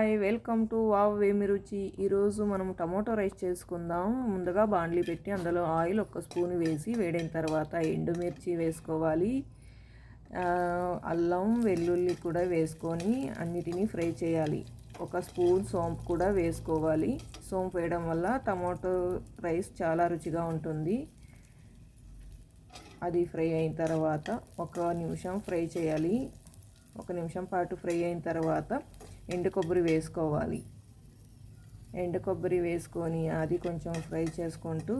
Hi welcome to wow వేమి రుచి. ఈరోజు మనం టమోటో రైస్ చేసుకుందాం. ముందుగా బాండ్లీ పెట్టి అందులో ఆయిల్ ఒక స్పూన్ వేసి వేడైన తర్వాత ఎండుమిర్చి వేసుకోవాలి. అల్లం వెల్లుల్లి కూడా వేసుకొని అన్నిటినీ ఫ్రై చేయాలి. ఒక స్పూన్ సోంపు కూడా వేసుకోవాలి. సోంపు వేయడం వల్ల టమోటో రైస్ చాలా రుచిగా ఉంటుంది. అది ఫ్రై అయిన తర్వాత ఒక నిమిషం ఫ్రై చేయాలి. ఒక నిమిషం పాటు ఫ్రై అయిన తర్వాత ఎండు కొబ్బరి వేసుకోవాలి. ఎండు కొబ్బరి వేసుకొని అది కొంచెం ఫ్రై చేసుకుంటూ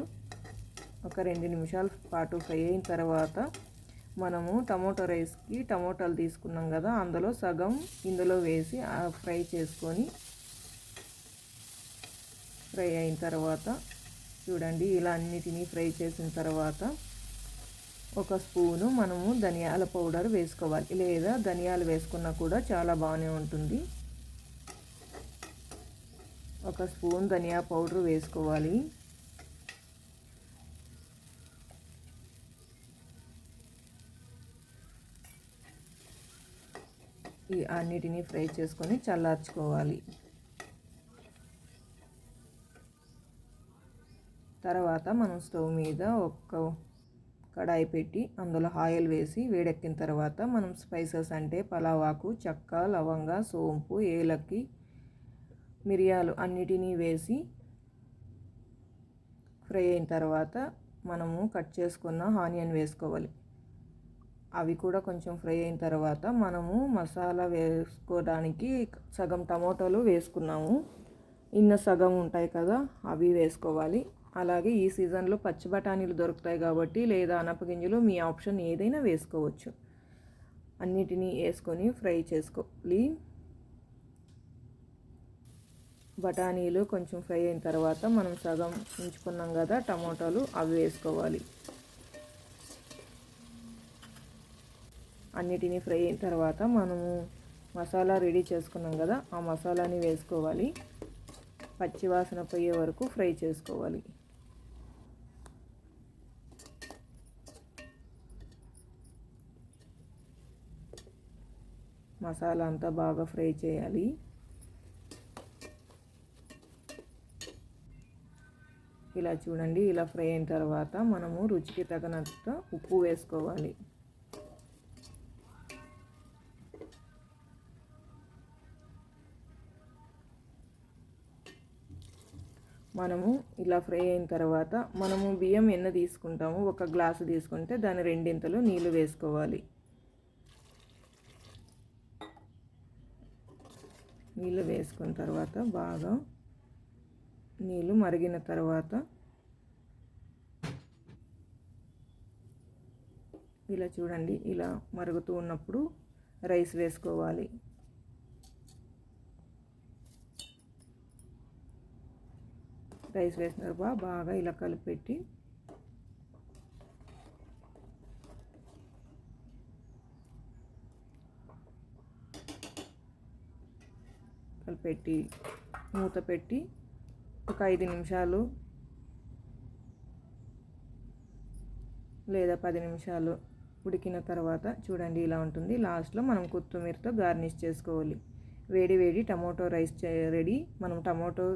ఒక రెండు నిమిషాల పాటు ఫ్రై అయిన తర్వాత మనము టమోటో రైస్కి టమోటాలు తీసుకున్నాం కదా అందులో సగం ఇందులో వేసి ఫ్రై చేసుకొని ఫ్రై అయిన తర్వాత చూడండి ఇలా అన్నిటినీ ఫ్రై చేసిన తర్వాత ఒక స్పూను మనము ధనియాల పౌడర్ వేసుకోవాలి. లేదా ధనియాలు వేసుకున్నా కూడా చాలా బాగానే ఉంటుంది. ఒక స్పూన్ ధనియా పౌడర్ వేసుకోవాలి. ఈ అన్నిటినీ ఫ్రై చేసుకొని చల్లార్చుకోవాలి. తర్వాత మనం స్టవ్ మీద ఒక కడాయి పెట్టి అందులో ఆయిల్ వేసి వేడెక్కిన తర్వాత మనం స్పైసెస్ అంటే పలావాకు చెక్క లవంగ సోంపు ఏలక్కి మిరియాలు అన్నిటినీ వేసి ఫ్రై అయిన తర్వాత మనము కట్ చేసుకున్న ఆనియన్ వేసుకోవాలి. అవి కూడా కొంచెం ఫ్రై అయిన తర్వాత మనము మసాలా వేసుకోవడానికి సగం టమోటాలు వేసుకున్నాము. ఇన్న సగం ఉంటాయి కదా అవి వేసుకోవాలి. అలాగే ఈ సీజన్లో పచ్చి బఠానీలు దొరుకుతాయి కాబట్టి లేదా అనపగింజలు మీ ఆప్షన్ ఏదైనా వేసుకోవచ్చు. అన్నిటినీ వేసుకొని ఫ్రై చేసుకోవాలి. బఠానీలు కొంచెం ఫ్రై అయిన తర్వాత మనం సగం ఉంచుకున్నాం కదా టమోటాలు అవి వేసుకోవాలి. అన్నిటినీ ఫ్రై అయిన తర్వాత మనము మసాలా రెడీ చేసుకున్నాం కదా ఆ మసాలాని వేసుకోవాలి. పచ్చివాసన పోయే వరకు ఫ్రై చేసుకోవాలి. మసాలా అంతా బాగా ఫ్రై చేయాలి. ఇలా చూడండి ఇలా ఫ్రై అయిన తర్వాత మనము రుచికి తగినంత ఉప్పు వేసుకోవాలి. మనము ఇలా ఫ్రై అయిన తర్వాత మనము బియ్యం ఎన్న తీసుకుంటాము ఒక గ్లాసు తీసుకుంటే దాని రెండింతలు నీళ్ళు వేసుకోవాలి. నీళ్ళు వేసుకున్న తర్వాత బాగా నీళ్ళు మరిగిన తర్వాత ఇలా చూడండి ఇలా మరుగుతూ ఉన్నప్పుడు రైస్ వేసుకోవాలి. రైస్ వేసిన తర్వాత బాగా ఇలా కలిపెట్టి కలిపెట్టి మూత పెట్టి ఒక ఐదు నిమిషాలు. లేదా పది నిమిషాలు ఉడికిన తర్వాత చూడండి ఇలా ఉంటుంది. లాస్ట్లో మనం కొత్తిమీరతో గార్నిష్ చేసుకోవాలి. వేడి వేడి టమోటో రైస్ రెడీ. మనం టమోటో